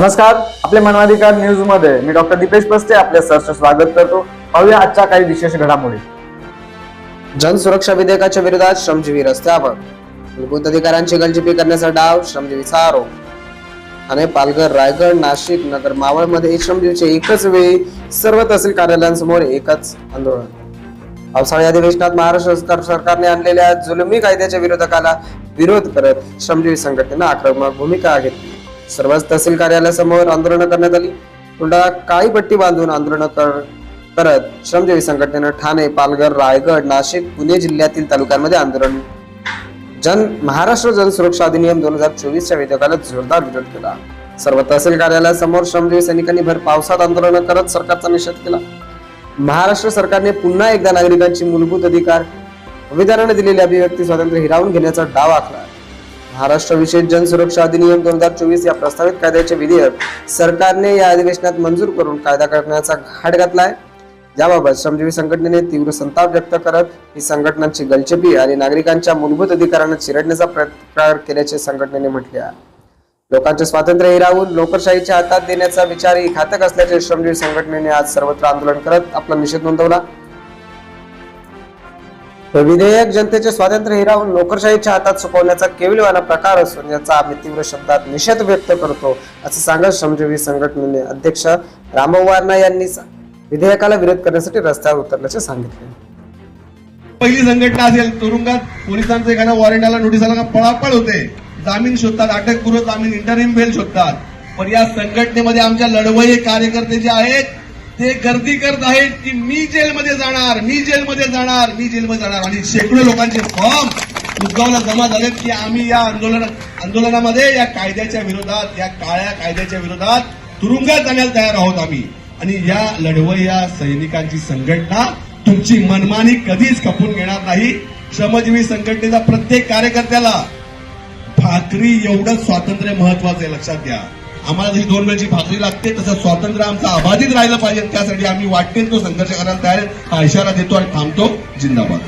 नमस्कार आपले मानवाधिकार न्यूजमध्ये मी डॉक्टर दीपेश बस्ते आपले सहर्ष स्वागत करतो. पाहूया आजच्या काही विशेष घडामोडी. जन सुरक्षा विधेयकाच्या विरोधात श्रमजीवी रस्त्यावर मूलभूत अधिकारांची गलजिपी करण्याचा डाव श्रमजीवीचा आरोप. ठाणे पालघर रायगड नाशिक नगर मावळमध्ये श्रमजीवीचे एकच वेळी सर्व तहसील कार्यालयांसमोर एकच आंदोलन. पावसाळी अधिवेशनात महाराष्ट्र सरकार सरकारने आणलेल्या जुलमी कायद्याच्या विरोधकाला विरोध करत श्रमजीवी संघटनेनं आक्रमक भूमिका घेतली. सर्वच तहसील कार्यालयासमोर आंदोलनं करण्यात आली. पुन्हा काळी पट्टी बांधून आंदोलनं कर करत श्रमजीवी संघटनेनं ठाणे पालघर रायगड नाशिक पुणे जिल्ह्यातील तालुक्यांमध्ये आंदोलन. जन महाराष्ट्र जनसुरक्षा अधिनियम दोन हजार चोवीसच्या विधेयकाला जोरदार विरोध केला. सर्व तहसील कार्यालयासमोर श्रमजीवी सैनिकांनी भर पावसात आंदोलन करत सरकारचा निषेध केला. महाराष्ट्र सरकारने पुन्हा एकदा नागरिकांची मूलभूत अधिकार संविधानाने दिलेली अभिव्यक्ती स्वातंत्र्य हिरावून घेण्याचा डाव आखला. महाराष्ट्र विशेष जनसुरक्षा अधिनियम दोन हजार चोवीस या प्रस्तावित कायद्याचे विधेयक सरकारने या अधिवेशनात मंजूर करून कायदा करण्याचा घाट घातलाय. याबाबत श्रमजीवी संघटनेने तीव्र संताप व्यक्त करत ही संघटनांची गलचेपी आणि नागरिकांच्या मूलभूत अधिकारांना चिरडण्याचा प्रकार केल्याचे संघटनेने म्हटले आहे. लोकांचे स्वातंत्र्य हिरावून लोकशाहीच्या हातात देण्याचा विचारही घातक असल्याचे श्रमजीवी संघटनेने आज सर्वत्र आंदोलन करत आपला निषेध नोंदवला. विधेयक जनतेचे स्वातंत्र्य हिरावून लोकशाहीच्या हातात सोपवण्याचा केविलवाना प्रकार असून याचा आम्ही तीव्र शब्दात निषेध व्यक्त करतो असं सांगत श्रमजीवी संघटनेने अध्यक्ष रामभाऊ यांनी विधेयकाला विरोध करण्यासाठी रस्त्यावर उतरल्याचे सांगितले. पहिली संघटना असेल तुरुंगात पोलिसांचं एखादा वॉरंट आला नोटीस आला का पळापळ होते. जामीन शोधतात अटकपूर्व जामीन इंटरिम बेल शोधतात. पण या संघटनेमध्ये आमच्या लढवय्ये कार्यकर्ते जे आहेत ते गर्दी करत आहेत की मी जेलमध्ये जाणार मी जेलमध्ये जाणार मी जेलमध्ये जाणार. आणि शेकडो लोकांचे फॉर्म उद्गावला जमा झालेत की आम्ही या आंदोलन आंदोलनामध्ये या कायद्याच्या विरोधात या काळ्या कायद्याच्या विरोधात तुरुंगात जाण्याला तयार आहोत आम्ही. आणि या लढवय्या सैनिकांची संघटना तुमची मनमानी कधीच खपून घेणार नाही. श्रमजीवी संघटनेचा प्रत्येक कार्यकर्त्याला भाकरी एवढं स्वातंत्र्य महत्वाचं आहे लक्षात घ्या. आम्हाला जशी दोन वेळची भाकरी लागते तसं स्वातंत्र्य आमचं अबाधित राहिलं पाहिजे. त्यासाठी आम्ही वाटेल तो संघर्ष करायला तयार आहे. हा इशारा देतो आणि थांबतो. जिंदाबाद.